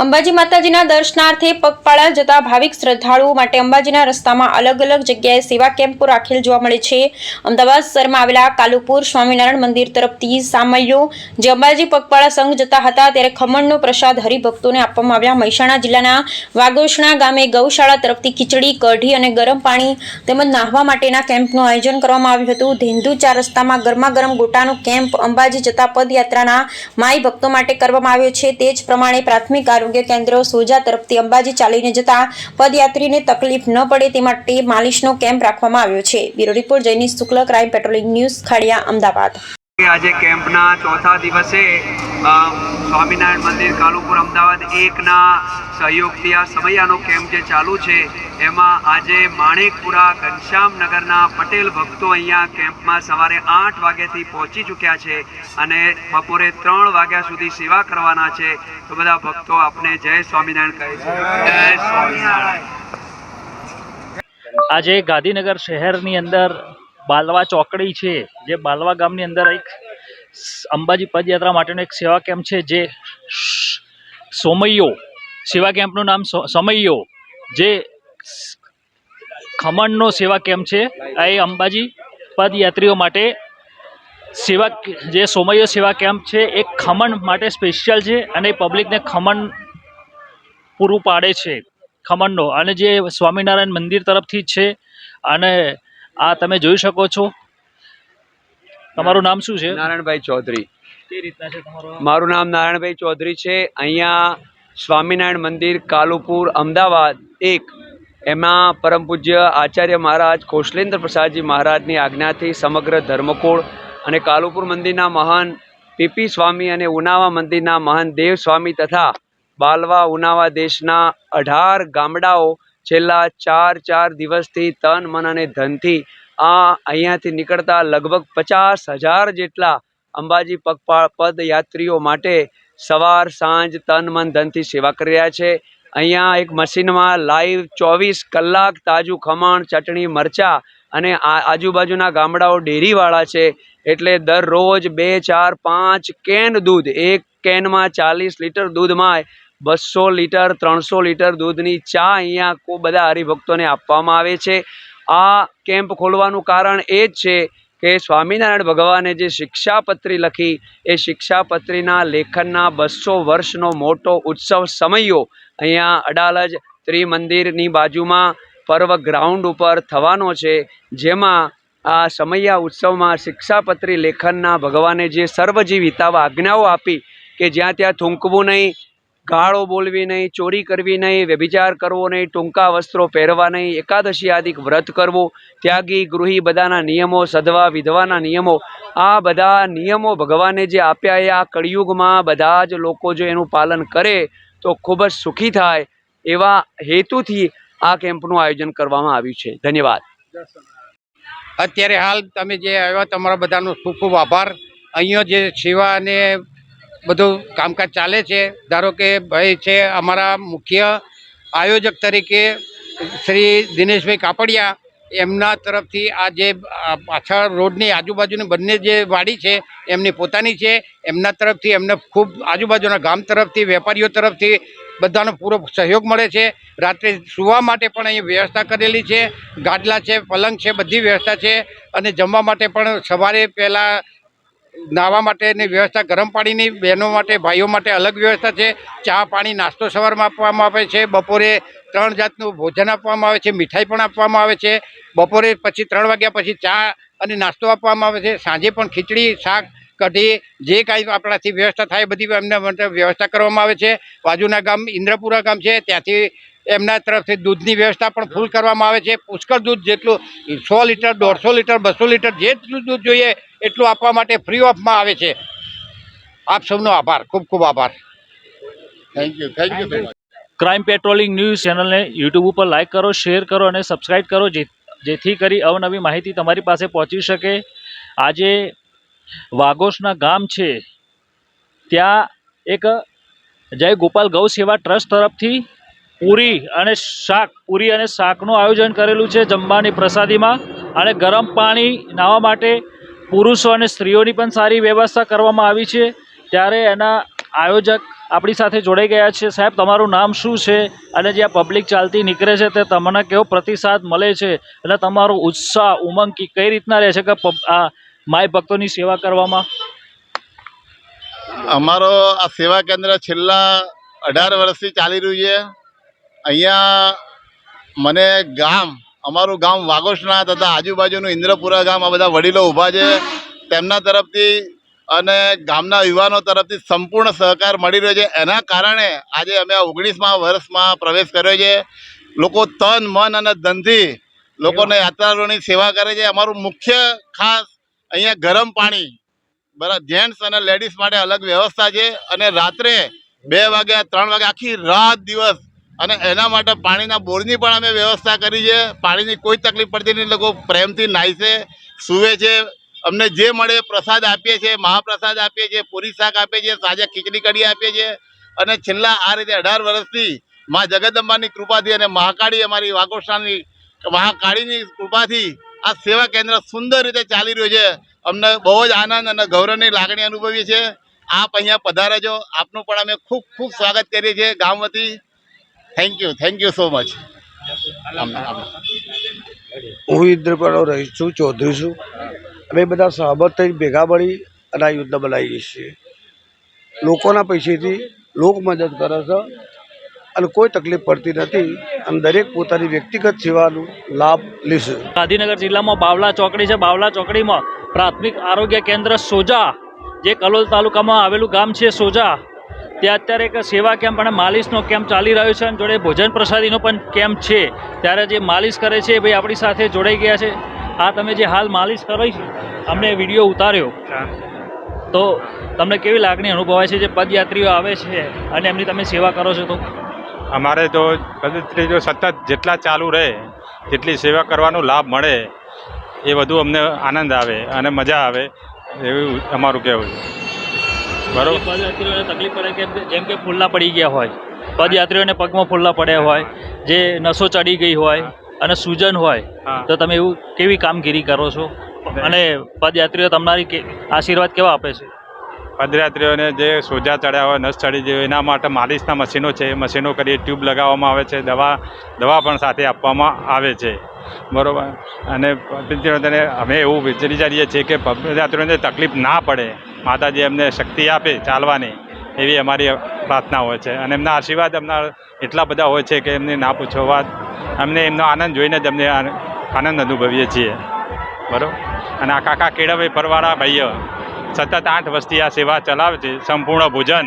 અંબાજી માતાજીના દર્શનાર્થે પગપાળા જતા ભાવિક શ્રદ્ધાળુઓ માટે અંબાજીના રસ્તામાં અલગ અલગ જગ્યાએ સેવા કેમ્પો રાખેલ જોવા મળે છે. અમદાવાદ શહેરમાં આવેલા કાલુપુર સ્વામિનારાયણ મંદિર તરફથી સામૈયો, જે અંબાજી પગપાળા સંઘ જતા હતા ત્યારે ખમણનો પ્રસાદ હરિભક્તોને આપવામાં આવ્યા. મહેસાણા જિલ્લાના વાગોશણા ગામે ગૌશાળા તરફથી ખીચડી, કઢી અને ગરમ પાણી તેમજ નાહવા માટેના કેમ્પનું આયોજન કરવામાં આવ્યું હતું. ધેંધુ ચાર રસ્તામાં ગરમા ગરમ ગોટાનો કેમ્પ અંબાજી જતા પદયાત્રાના માઈ ભક્તો માટે કરવામાં આવ્યો છે. તે જ પ્રમાણે પ્રાથમિક આરોગ્ય કેન્દ્ર સોજા તરફથી અંબાજી ચાલીને જતા પદયાત્રીને તકલીફ ન પડે તે માટે માલિશનો કેમ્પ રાખવામાં આવ્યો છે. Bureau report Jainish Shukla crime patrolling news Khadia, Ahmedabad. આજે કેમ્પના ચોથા દિવસે સ્વામિનારાયણ મંદિર, કાલુપુર, અમદાવાદ એકના સહયોગથી આ સમયાનો કેમ્પ જે ચાલુ છે, એમાં આજે માણેકપુરા ઘનશ્યામ નગરના પટેલ ભક્તો અહીંયા કેમ્પમાં સવારે આઠ વાગ્યાથી પહોંચી ચૂક્યા છે અને બપોરે ત્રણ વાગ્યા સુધી સેવા કરવાના છે. તો બધા ભક્તો આપને જય સ્વામિનારાયણ કહે છે. જય સ્વામિનારાયણ. આજે ગાંધીનગર શહેરની અંદર બાલવા ચોકડી છે, જે બાલવા ગામની અંદર એક અંબાજી પદયાત્રા માટેનો એક સેવા કેમ્પ છે જે સોમૈયો સેવા કેમ્પનું નામ સમૈયો, જે ખમણનો સેવા કેમ્પ છે. આ એ અંબાજી પદયાત્રીઓ માટે સેવા જે સોમૈયો સેવા કેમ્પ છે, એ ખમણ માટે સ્પેશિયલ છે અને પબ્લિકને ખમણ પૂરું પાડે છે, ખમણનો. અને જે સ્વામિનારાયણ મંદિર તરફથી છે. અને આ તમે જોઈ શકો છો તમારું નામ શું છે? નારાયણભાઈ ચૌધરી. તે રીતના છે તમારો? મારું નામ નારાયણભાઈ ચૌધરી છે. અહીંયા સ્વામિનારાયણ મંદિર કાલુપુર અમદાવાદ એક. એમાં પરમ પૂજ્ય આચાર્ય મહારાજ કૌશલેન્દ્ર પ્રસાદજી મહારાજની આજ્ઞાથી સમગ્ર ધર્મકુળ અને કાલુપુર મંદિરના મહાન પીપી સ્વામી અને ઉનાવા મંદિરના મહાન દેવ સ્વામી તથા બાલવા ઉનાવા દેશના અઢાર ગામડાઓ છેલ્લા ચાર ચાર દિવસથી તન મન અને ધનથી આ અહીંયાથી નીકળતા લગભગ પચાસ હજાર જેટલા અંબાજી પગપા પદયાત્રીઓ માટે સવાર, સાંજ, તન, મન, ધનથી સેવા કરી રહ્યા છે. અહીંયા એક મશીનમાં લાઈવ ચોવીસ કલાક તાજું ખમણ, ચટણી, મરચાં અને આજુબાજુના ગામડાઓ ડેરીવાળા છે. એટલે દરરોજ બે, ચાર, પાંચ કેન દૂધ, એક કેનમાં ચાલીસ લીટર દૂધમાં બસો લીટર, ત્રણસો લીટર દૂધની ચા અહીંયા બધા હરિભક્તોને આપવામાં આવે છે. આ કેમ્પ ખોલવાનું કારણ એ જ છે કે સ્વામિનારાયણ ભગવાને જે શિક્ષાપત્રી લખી, એ શિક્ષાપત્રીના લેખનના બસો વર્ષનો મોટો ઉત્સવ સમયો અહીંયા અડાલજ ત્રિમંદિરની બાજુમાં પર્વ ગ્રાઉન્ડ ઉપર થવાનો છે, જેમાં આ સમૈયા ઉત્સવમાં શિક્ષાપત્રી લેખનના ભગવાને જે સર્વજીવ હિતાવ આજ્ઞાઓ આપી કે જ્યાં ત્યાં થૂંકવું નહીં ગાળો બોલવી નહીં, ચોરી કરવી નહીં, વ્યભિચાર કરવો નહીં, ટૂંકા વસ્ત્રો પહેરવા નહીં, એકાદશી આદિક વ્રત કરવું, ત્યાગી ગૃહી બધાના નિયમો સધવા વિધવાના નિયમો. આ બધા નિયમો ભગવાને જે આપ્યા એ આ કળિયુગમાં બધા જ લોકો જો એનું પાલન કરે તો ખૂબ જ સુખી થાય એવા હેતુથી આ કેમ્પનું આયોજન કરવામાં આવ્યું છે. ધન્યવાદ. અત્યારે હાલ તમે જે આવ્યા, તમારા બધાનો ખૂબ ખૂબ આભાર. અહીંયા જે સેવા અને બધું કામકાજ ચાલે છે. ધારો કે ભાઈ છે અમારા મુખ્ય આયોજક તરીકે શ્રી દિનેશભાઈ કાપડિયા, એમના તરફથી આ જે પાછળ રોડની આજુબાજુની બંને જે વાડી છે, એમની પોતાની છે. એમના તરફથી એમને ખૂબ આજુબાજુના ગામ તરફથી, વેપારીઓ તરફથી બધાનો પૂરો સહયોગ મળે છે. રાત્રે સુવા માટે પણ અહીં વ્યવસ્થા કરેલી છે. ગાડલા છે, પલંગ છે, બધી વ્યવસ્થા છે. અને જમવા માટે પણ સવારે પહેલાં નાહવા માટેની વ્યવસ્થા, ગરમ પાણીની બહેનો માટે, ભાઈઓ માટે અલગ વ્યવસ્થા છે. ચા, પાણી, નાસ્તો સવારમાં આપવામાં આવે છે. બપોરે ત્રણ જાતનું ભોજન આપવામાં આવે છે. મીઠાઈ પણ આપવામાં આવે છે. બપોરે પછી ત્રણ વાગ્યા પછી ચા અને નાસ્તો આપવામાં આવે છે. સાંજે પણ ખીચડી, શાક, કઢી, જે કાંઈ આપણાથી વ્યવસ્થા થાય બધી એમના માટે વ્યવસ્થા કરવામાં આવે છે. બાજુના ગામ ઇન્દ્રપુરા ગામ છે. ત્યાંથી એમના તરફથી દૂધની વ્યવસ્થા પણ ફૂલ કરવામાં આવે છે. પુષ્કળ દૂધ જેટલું સો લીટર દોઢસો લીટર બસો લીટર જેટલું દૂધ જોઈએ એટલું આપવા માટે ફ્રી ઓફમાં આવે છે. આપ સૌનો આભાર. ખૂબ ખૂબ આભાર. Thank you thank you crime patrolling news ચેનલને યુટ્યુબ ઉપર લાઇક કરો શેર કરો અને સબસ્ક્રાઈબ કરો જે જેથી કરી અવનવી માહિતી તમારી પાસે પહોંચી શકે. આજે વાગોશના ગામ છે. ત્યાં એક જય ગોપાલ ગૌ સેવા ટ્રસ્ટ તરફથી પૂરી અને શાક, પૂરી અને શાકનું આયોજન કરેલું છે જમવાની પ્રસાદીમાં. અને ગરમ પાણી નાહવા માટે પુરુષો અને સ્ત્રીઓની પણ સારી વ્યવસ્થા કરવામાં આવી છે. ત્યારે એના આયોજક આપણી સાથે જોડાઈ ગયા છે. સાહેબ, તમારું નામ શું છે? અને જે પબ્લિક ચાલતી નીકળે છે તે તમને કેવો પ્રતિસાદ મળે છે? એટલે તમારો ઉત્સાહ, ઉમંગ કઈ રીતના રહે છે કે આ માય ભક્તોની સેવા કરવામાં? અમારો આ સેવા કેન્દ્ર છેલ્લા અઢાર વર્ષથી ચાલી રહ્યું છે. અહીંયા મને ગામ, અમારું ગામ વાગોશના તથા આજુબાજુનું ઇન્દ્રપુરા ગામ, આ બધા વડીલો ઊભા છે. તેમના તરફથી અને ગામના યુવાનો તરફથી સંપૂર્ણ સહકાર મળી રહ્યો છે. એના કારણે આજે અમે આ ઓગણીસમા વર્ષમાં પ્રવેશ કર્યો છે. લોકો તન, મન અને ધનથી લોકોને યાત્રાળુઓની સેવા કરે છે. અમારું મુખ્ય ખાસ અહીંયા ગરમ પાણી બરાબર જેન્ટ્સ અને લેડીઝ માટે અલગ વ્યવસ્થા છે. અને રાત્રે બે વાગ્યા, ત્રણ વાગે આખી રાત દિવસ અને એના માટે પાણીના બોરની પણ અમે વ્યવસ્થા કરી છે. પાણીની કોઈ તકલીફ પડતી નહીં. લોકો પ્રેમથી નાહી છે, સૂવે છે. અમને જે મળે પ્રસાદ આપીએ છીએ, મહાપ્રસાદ આપીએ છીએ, પૂરી શાક આપીએ છીએ, સાજા ખીચડી કઢી આપીએ છીએ. અને છેલ્લા આ રીતે અઢાર વર્ષથી મા જગદંબાની કૃપાથી અને મહાકાળી અમારી વાગોશાની મહાકાળીની કૃપાથી આ સેવા કેન્દ્ર સુંદર રીતે ચાલી રહ્યું છે. અમને બહુ જ આનંદ અને ગૌરવની લાગણી અનુભવીએ છીએ. આપ અહીંયા પધારે છો આપનું પણ અમે ખૂબ ખૂબ સ્વાગત કરીએ છીએ ગામ વતી. Thank you thank you so much હું ઇન્દ્રપાડો રહીશ છું ચૌધરી છું. અમે બધા સહમત થઈ ભેગા મળી અને આ યુદ્ધ બનાવીએ છીએ. લોકોના પૈસેથી લોક મદદ કરે છે અને કોઈ તકલીફ પડતી નથી અને દરેક પોતાની વ્યક્તિગત સેવાનો લાભ લેશે. ગાંધીનગર જિલ્લામાં બાવલા ચોકડી છે. બાવલા ચોકડીમાં પ્રાથમિક આરોગ્ય કેન્દ્ર સોજા જે કલોલ તાલુકામાં આવેલું ગામ છે સોજા. ત્યાં અત્યારે એક સેવા કેમ્પ અને માલિશનો કેમ્પ ચાલી રહ્યો છે અને જોડે ભોજન પ્રસાદીનો પણ કેમ્પ છે. ત્યારે જે માલિશ કરે છે એ ભાઈ આપણી સાથે જોડાઈ ગયા છે. આ તમે જે હાલ માલિશ કરો છે અમને વીડિયો ઉતાર્યો. તો તમને કેવી લાગણી અનુભવાય છે જે પદયાત્રીઓ આવે છે અને એમની તમે સેવા કરો છો તો? અમારે તો પદ્ધતિ જો સતત જેટલા ચાલુ રહે જેટલી સેવા કરવાનો લાભ મળે એ વધુ અમને આનંદ આવે અને મજા આવે એવું અમારું કહેવું છે. બરાબર. પદયાત્રીઓને તકલીફ પડે કે જેમ કે ફૂલ્લા પડી ગયા હોય પદયાત્રીઓને પગમાં ફૂલ્લા પડ્યા હોય જે નસો ચડી ગઈ હોય અને સૂજન હોય તો તમે એવું કેવી કામગીરી કરો છો? અને પદયાત્રીઓ તમારી આશીર્વાદ કેવા આપે છે? પદયાત્રીઓને જે સોજા ચડ્યા હોય, નસ ચડી જાય એના માટે માલિશના મશીનો છે. એ મશીનો કરીએ ટ્યુબ લગાવવામાં આવે છે. દવા દવા પણ સાથે આપવામાં આવે છે. બરાબર? અને પદયાત્રીઓને અમે એવું વિચારીએ છીએ કે પદયાત્રીઓને તકલીફ ના પડે. માતાજી એમને શક્તિ આપે ચાલવાની, એવી અમારી પ્રાર્થના હોય છે. અને એમના આશીર્વાદ એમના એટલા બધા હોય છે કે એમને ના પૂછો વાત. અમને એમનો આનંદ જોઈને જ અમને આનંદ અનુભવીએ છીએ. બરાબર? અને આ કાકા કેળવે પરવાળા ભાઈઓ સતત આઠ વર્ષથી આ સેવા ચલાવે છે સંપૂર્ણ ભોજન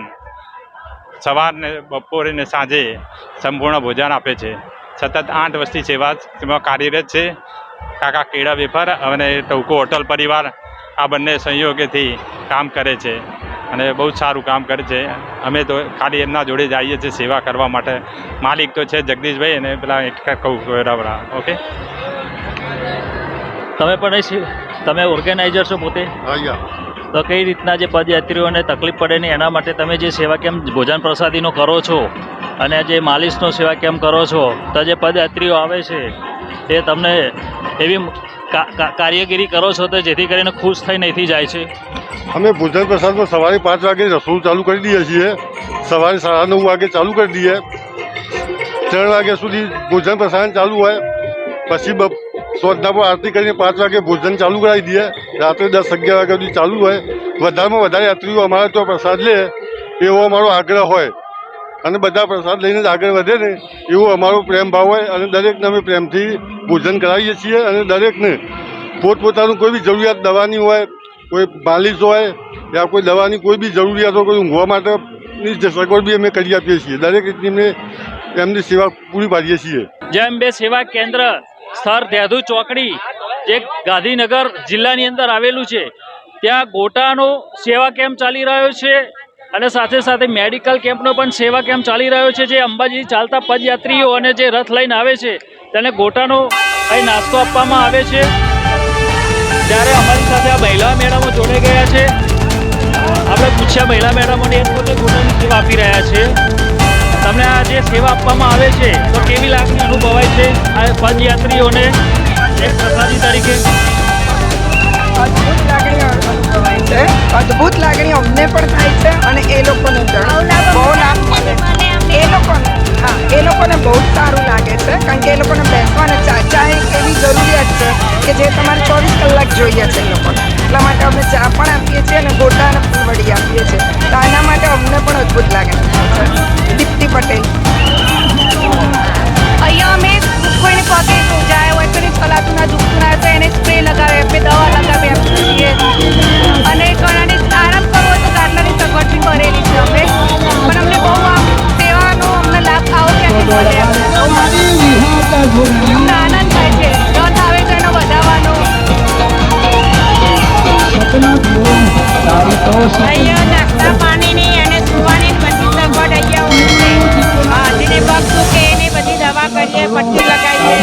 સવારને બપોરે ને સાંજે સંપૂર્ણ ભોજન આપે છે. સતત આઠ વર્ષથી સેવા કાર્યરત છે. કાકા કેળા વેફર અને ટૌકો હોટલ પરિવાર આ બંને સંયોગેથી કામ કરે છે અને બહુ જ સારું કામ કરે છે. અમે તો ખાલી એમના જોડે જઈએ છીએ સેવા કરવા માટે. માલિક તો છે જગદીશભાઈ અને પેલા એક કહું બરાબર ઓકે. તમે પણ તમે ઓર્ગેનાઇઝર છો પોતે? તો કઈ રીતના જે પદયાત્રીઓને તકલીફ પડે નહીં એના માટે તમે જે સેવા કેમ્પ ભોજન પ્રસાદીનો કરો છો અને જે માલિશનો સેવા કેમ્પ કરો છો, તો જે પદયાત્રીઓ આવે છે, તે તમને એવી કાર્યગીરી કરો છો તો જેથી કરીને ખુશ થઈ નહીંથી જાય છે? અમે ભોજન પ્રસાદમાં સવારે પાંચ વાગે રસોડું ચાલુ કરી દઈએ છીએ. સવારે સાડા નવ વાગે ચાલુ કરી દઈએ. ત્રણ વાગ્યા સુધી ભોજન પ્રસાદ ચાલુ હોય. પછી પર આરતી કરીને પાંચ વાગે ભોજન ચાલુ કરાવી દઈએ. રાત્રે દસ અગિયાર વાગ્યા સુધી ચાલુ હોય. વધારેમાં વધારે યાત્રીઓ અમારે તો પ્રસાદ લે એવો અમારો આગ્રહ હોય. અને બધા પ્રસાદ લઈને જ આગળ વધે ને એવો અમારો પ્રેમ ભાવ હોય અને દરેકને અમે પ્રેમથી ભોજન કરાવીએ છીએ અને દરેકને પોતપોતાનું કોઈ બી જરૂરિયાત દવાની હોય, કોઈ માલિશ હોય યા કોઈ દવાની કોઈ બી જરૂરિયાત હોય કોઈ ઊંઘવા માટેની સગવડ બી અમે કરી આપીએ છીએ. દરેક રીતની અમે એમની સેવા પૂરી પાડીએ છીએ. જેમ બે સેવા કેન્દ્ર. સ્થળ દેધુ ચોકડી જે ગાંધીનગર જિલ્લાની અંદર આવેલું છે. ત્યાં ગોટાનો સેવા કેમ્પ ચાલી રહ્યો છે અને સાથે સાથે મેડિકલ કેમ્પનો પણ સેવા કેમ્પ ચાલી રહ્યો છે જે અંબાજી ચાલતા પદયાત્રીઓ અને જે રથ લઈને આવે છે તેને ગોટાનો અહીં નાસ્તો આપવામાં આવે છે. ત્યારે અમારી સાથે આ મહિલા મેડમો જોડાઈ ગયા છે. આપણે પૂછ્યા મહિલા મેડમોને એ પોતે ગોટાની સેવા આપી રહ્યા છે. તમને આ જે સેવા આપવામાં આવે છે તો કેવી લાગણી અનુભવાય છે આ પદયાત્રીઓને? એક પ્રસાદી તરીકે. અદ્ભુત લાગણી અનુભવાય છે. અદ્ભુત લાગણી અમને પણ થાય છે અને એ લોકોને બહુ લાભ મળે એ લોકોને હા એ લોકોને બહુ જ સારું લાગે છે કારણ કે એ લોકોને બેસવાને ચા ચા એક એવી જરૂરિયાત છે કે જે તમારે ચોવીસ કલાક જોઈએ છે એ લોકોને. એટલા માટે અમે ચા પણ આપીએ છીએ અને ગોટા અને ફૂલવડી આપીએ છીએ. તો આના માટે અમને પણ અદ્ભુત લાગે છે. આનંદ થાય છે રથ આવે તો એનો વધારવાનો અહીંયા નાસ્તા પાણીની અને સુવાની બધી સગવડ અહીંયા હોય છે હા જેને પગ એની બધી દવા કરીએ પટ્ટી લગાવીએ